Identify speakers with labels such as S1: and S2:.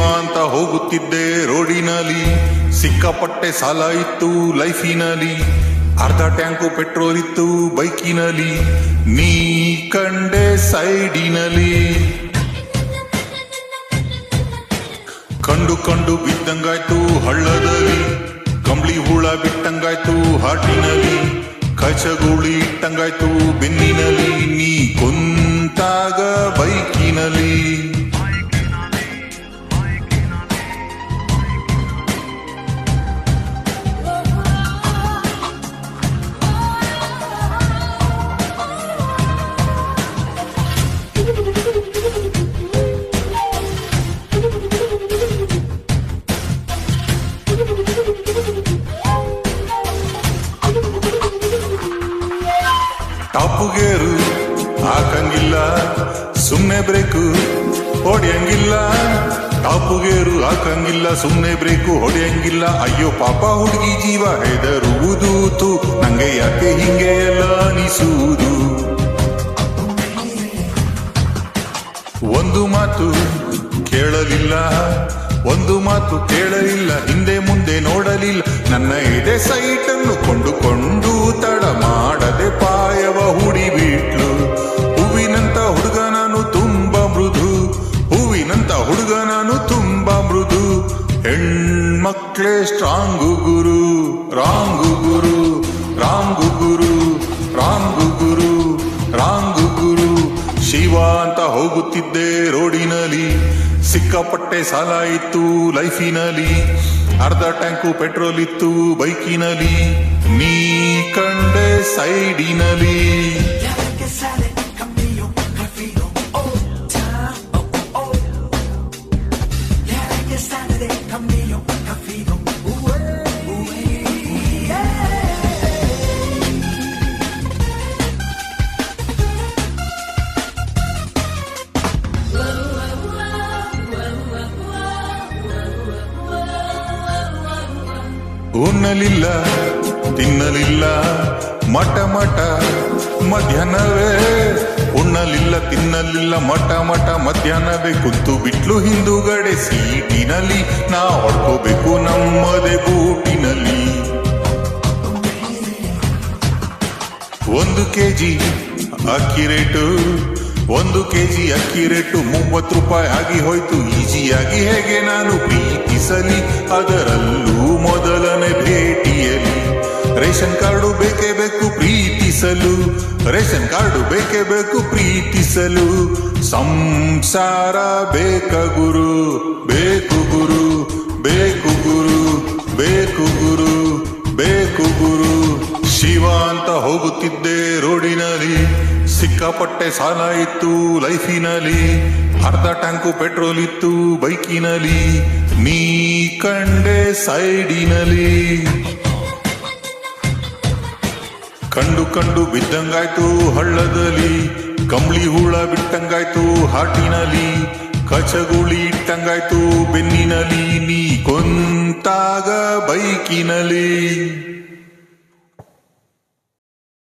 S1: ಅಂತ ಹೋಗುತ್ತಿದ್ದೆ ರೋಡಿನಲ್ಲಿ. ಸಿಕ್ಕಾಪಟ್ಟೆ ಸಾಲ ಇತ್ತು ಲೈಫಿನಲ್ಲಿ. ಅರ್ಧ ಟ್ಯಾಂಕು ಪೆಟ್ರೋಲ್ ಇತ್ತು ಬೈಕಿನಲ್ಲಿ. ನೀ ಕಂಡೆ ಸೈಡಿನಲ್ಲಿ. ಕಂಡು ಕಂಡು ಬಿದ್ದಂಗಾಯ್ತು ಹಳ್ಳದಲ್ಲಿ. ಕಂಬಳಿ ಹುಳ ಬಿಟ್ಟಂಗಾಯ್ತು ಹಾಟಿನಲ್ಲಿ. ಕಚಗುಳಿ ಇಟ್ಟಂಗಾಯ್ತು ಬೆನ್ನಿನಲ್ಲಿ. ನೀ ಟಾಪುಗೇರು, ಹಾಕಂಗಿಲ್ಲ ಸುಮ್ಮನೆ ಬ್ರೇಕು ಹೊಡೆಯಂಗಿಲ್ಲ. ಟಾಪುಗೇರು, ಹಾಕಂಗಿಲ್ಲ ಸುಮ್ಮನೆ ಬ್ರೇಕು ಹೊಡೆಯಂಗಿಲ್ಲ. ಅಯ್ಯೋ, ಪಾಪ ಹುಡುಗಿ ಜೀವ ಹೆದರುವುದು ತು ನಂಗೆ ಯಾಕೆ ಹಿಂಗೆ ಎಲ್ಲ ಅನಿಸುವುದು? ಒಂದು ಮಾತು ಕೇಳಲಿಲ್ಲ, ಒಂದು ಮಾತು ಕೇಳಲಿಲ್ಲ. ಹಿಂದೆ ಮುಂದೆ ನೋಡಲಿಲ್ಲ. ನನ್ನ ಇದೆ ಸೈಟನ್ನು ಕೊಂಡುಕೊಂಡು ತಡ ಮಾಡದೆ ಪಾಯವ ಹುಡಿಬಿಟ್ಲು. ಹೂವಿನಂತ ಹುಡುಗ ನಾನು ತುಂಬಾ ಮೃದು. ಹೂವಿನಂತ ಹುಡುಗ ನಾನು ತುಂಬಾ ಮೃದು. ಹೆಣ್ಮಕ್ಳೆ ಸ್ಟ್ರಾಂಗು ಗುರು. ರಾಂಗು ಹೋಗುತ್ತಿದ್ದೆ ರೋಡಿನಲ್ಲಿ. ಸಿಕ್ಕಾಪಟ್ಟೆ ಸಾಲ ಇತ್ತು ಲೈಫಿನಲ್ಲಿ. ಅರ್ಧ ಟ್ಯಾಂಕು ಪೆಟ್ರೋಲ್ ಇತ್ತು ಬೈಕಿನಲ್ಲಿ. ನೀ ಕಂಡೆ ಸೈಡಿನಲ್ಲಿ. ಉಣ್ಣಲಿಲ್ಲ ತಿನ್ನಲಿಲ್ಲ ಮಟ ಮಟ ಮಧ್ಯಾಹ್ನವೇ. ಉಣ್ಣಲಿಲ್ಲ, ತಿನ್ನಲಿಲ್ಲ ಮಟ ಮಟ ಮಧ್ಯಾಹ್ನವೇ. ಕುಂತು ಬಿಟ್ಲು ಹಿಂದುಗಡೆ ಸೀಟಿನಲ್ಲಿ ನಾ ಹೊಡ್ಕೋಬೇಕು ನಮ್ಮದೇ ಬೂಟಿನಲ್ಲಿ ಒಂದು ಕೆಜಿ ಅಕ್ಕಿ ರೇಟು, ಒಂದು ಕೆಜಿ ಅಕ್ಕಿ ರೇಟು ಮೂವತ್ತು ರೂಪಾಯಿ ಆಗಿ ಹೋಯ್ತು. ಈಜಿಯಾಗಿ ಹೇಗೆ ನಾನು ಪ್ರೀತಿಸಲಿ ಅದರಲ್ಲೂ. ರೇಷನ್ ಕಾರ್ಡು ಬೇಕೇ ಬೇಕು ಪ್ರೀತಿಸಲು. ರೇಷನ್ ಕಾರ್ಡು ಬೇಕೇ ಬೇಕು ಪ್ರೀತಿಸಲು. ಸಂಸಾರ ಬೇಕ ಗುರು? ಬೇಕು ಗುರು. ಬೇಕು ಗುರು. ಬೇಕು ಗುರು. ಬೇಕು ಗುರು. ಶಿವ ಅಂತ ಹೋಗುತ್ತಿದ್ದೆ ರೋಡಿನಲ್ಲಿ. ಸಿಕ್ಕಾಪಟ್ಟೆ ಸಾಲ ಇತ್ತು ಲೈಫಿನಲ್ಲಿ. ಅರ್ಧ ಟ್ಯಾಂಕು ಪೆಟ್ರೋಲ್ ಇತ್ತು ಬೈಕಿನಲ್ಲಿ. ನೀ ಕಂಡೆ ಸೈಡಿನಲ್ಲಿ. ಕಂಡು ಕಂಡು ಬಿದ್ದಂಗಾಯ್ತು ಹಳ್ಳದಲ್ಲಿ. ಕಂಬಳಿ ಹುಳ ಬಿಟ್ಟಂಗಾಯ್ತು ಹಾಟಿನಲ್ಲಿ. ಕಚಗುಳಿ ಇಟ್ಟಂಗಾಯ್ತು ಬೆನ್ನಿನಲ್ಲಿ. ನೀ ಕೊಂತಾಗ ಬೈಕಿನಲ್ಲಿ.